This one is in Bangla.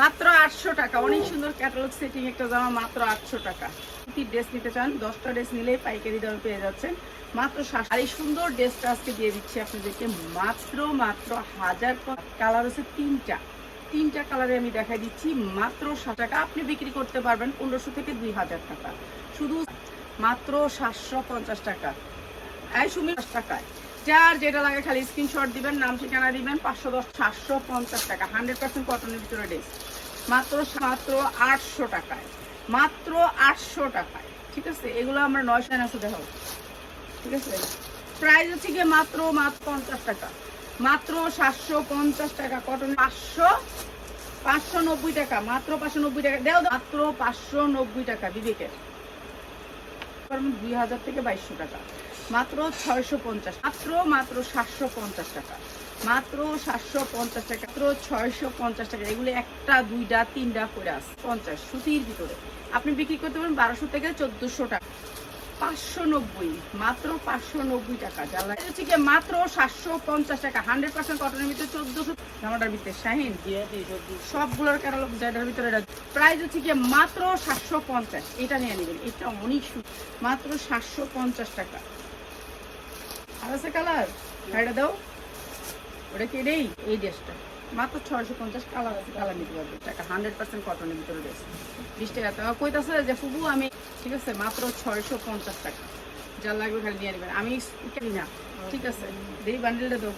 মাত্র আটশো টাকা। অনেক সুন্দর ক্যাটালগ সেটিং একটা জামা, মাত্র আটশো টাকা। কি ড্রেস নিতে চান? দশটা ড্রেস নিলেই পাইকারি দামে পেয়ে যাচ্ছেন। মাত্র আর এই সুন্দর ড্রেসটা আজকে দিয়ে দিচ্ছি আপনাদেরকে। মাত্র মাত্র হাজার কালার হচ্ছে তিনটা। তিনটা কালারে আমি দেখাই দিচ্ছি। মাত্র সাত টাকা। আপনি বিক্রি করতে পারবেন পনেরোশো থেকে দুই হাজার টাকা। শুধু মাত্র সাতশো পঞ্চাশ টাকা। এই দশ টাকায়। যার যেটা লাগে খালি স্ক্রিনশট দিবেন, নাম ঠিকানা দিবেন, পাঁচশো দশ, সাতশো পঞ্চাশ টাকা, হান্ড্রেড পার্সেন্ট কটনের ভিতরে ড্রেস মাত্র মাত্র আটশো টাকায়, মাত্র আটশো টাকায়, ঠিক আছে? এগুলো আমরা নয়শো আছে দেখো ঠিক আছে? প্রাইস হচ্ছে গিয়ে মাত্র মাত্র পঞ্চাশ টাকা, মাত্র সাতশো পঞ্চাশ টাকা কটন পাঁচশো পাঁচশো নব্বই টাকা, মাত্র পাঁচশো নব্বই টাকা দেও, মাত্র পাঁচশো নব্বই টাকা, বিবেকের। হাজার থেকে বাইশশো টাকা। মাত্র ছয়শো পঞ্চাশ। মাত্র মাত্র সাতশো পঞ্চাশ টাকা। মাত্র সাতশো পঞ্চাশ টাকা, মাত্র ছয়শো পঞ্চাশ টাকা। এগুলো একটা, দুইটা, তিনটা করে আস পঞ্চাশ, সুতির ভিতরে। আপনি বিক্রি করতে পারেন বারোশো থেকে চোদ্দোশো টাকা। পাঁচশো নব্বই মাত্র পাঁচশো নব্বই টাকা। জ্বালা হচ্ছে গিয়ে মাত্র সাতশো পঞ্চাশ টাকা হান্ড্রেড পার্সেন্ট কটনের ভিতরে চোদ্দশো জামাটার ভিতরে শাহিন। সবগুলোর ক্যাটালগ যেটার ভিতরে প্রাইস হচ্ছে গিয়ে মাত্র সাতশো পঞ্চাশ। এটা নিয়ে নেবেন এটা অনেক মাত্র সাতশো পঞ্চাশ টাকা। আর আছে কালার এটা দাও। ওটা কি রেই এই ড্রেসটা মাত্র ছয়শো পঞ্চাশ কালার আছে, কালার নিতে পারবে। টাকা হান্ড্রেড পার্সেন্ট কটনের ভিতরে রয়েছে। বিশ টাকা। টাকা কইতাছে যে ফুবু আমি ঠিক আছে, মাত্র ছয়শো পঞ্চাশ টাকা। যা লাগবে খালি নিয়ে নেবেন। আমি না। ঠিক আছে, দেই বান্ডেলটা দাও।